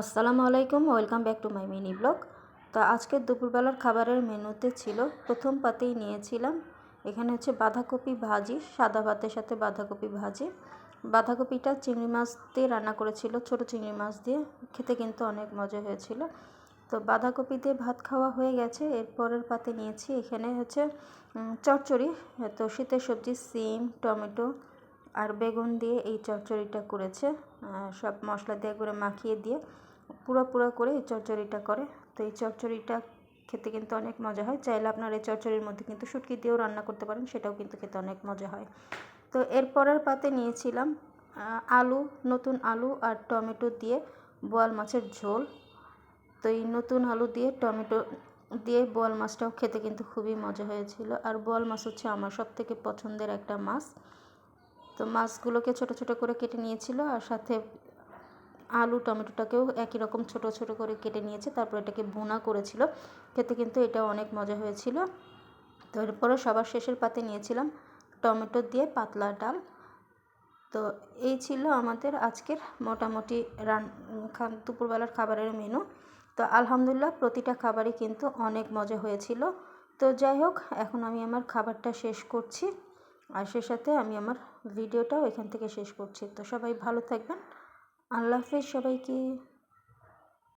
আসসালামু আলাইকুম, welcome back to my mini blog. তো আজকের দুপুরবেলার খাবারের মেনুতে ছিল, প্রথম পাতেই নিয়েছিলাম। এখানে হচ্ছে বাঁধাকপি ভাজি, সাদা ভাতের সাথে বাঁধাকপি ভাজি। বাঁধাকপিটা চিংড়ি মাছ দিয়ে রান্না করেছিল, ছোট চিংড়ি মাছ দিয়ে। খেতে কিন্তু অনেক মজা হয়েছিল। তো বাঁধাকপি দিয়ে ভাত খাওয়া হয়ে গেছে। এরপরের পাতে নিয়েছি এখানে হচ্ছে চচ্চড়ি তো শীতের সবজি, সিম, টমেটো আর বেগুন দিয়ে এই চচ্চড়িটা করেছে সব মশলা দিয়ে করে মাখিয়ে দিয়ে পুরো পুরো করে এই চচ্চড়িটা করে। তো এই চচ্চড়িটা খেতে কিন্তু অনেক মজা হয়। চাইলে আপনার এই চচ্চড়ির মধ্যে কিন্তু শুটকি দিয়েও রান্না করতে পারেন, সেটাও কিন্তু খেতে অনেক মজা হয়। তো এরপরের পাতে নিয়েছিলাম আলু, নতুন আলু আর টমেটো দিয়ে বোয়াল মাছের ঝোল। তো এই নতুন আলু দিয়ে টমেটো দিয়ে বোয়াল মাছটাও খেতে কিন্তু খুবই মজা হয়েছিল। আর বোয়াল মাছ হচ্ছে আমার সব থেকে পছন্দের একটা মাছ। তো মাছগুলোকে ছোট ছোট করে কেটে নিয়েছিল আর সাথে আলু টমেটোটাকেও একই রকম ছোট ছোট করে কেটে নিয়েছে, তারপর এটাকে ভুনা করেছিল। খেতে কিন্তু এটা অনেক মজা হয়েছিল। তো এরপরে সবার শেষের পাতে নিয়েছিলাম টমেটো দিয়ে পাতলা ডাল। তো এই ছিল আমাদের আজকের মোটামুটি রান দুপুরবেলার খাবারের মেনু। তো আলহামদুলিল্লাহ প্রতিটা খাবারই কিন্তু অনেক মজা হয়েছিল। তো যাই হোক, এখন আমি আমার খাবারটা শেষ করছি। আর সে সাথে আমি আমার ভিডিওটাও এখান থেকে শেষ করছি। তো সবাই ভালো থাকবেন। আল্লাহ হাফিজ সবাইকে।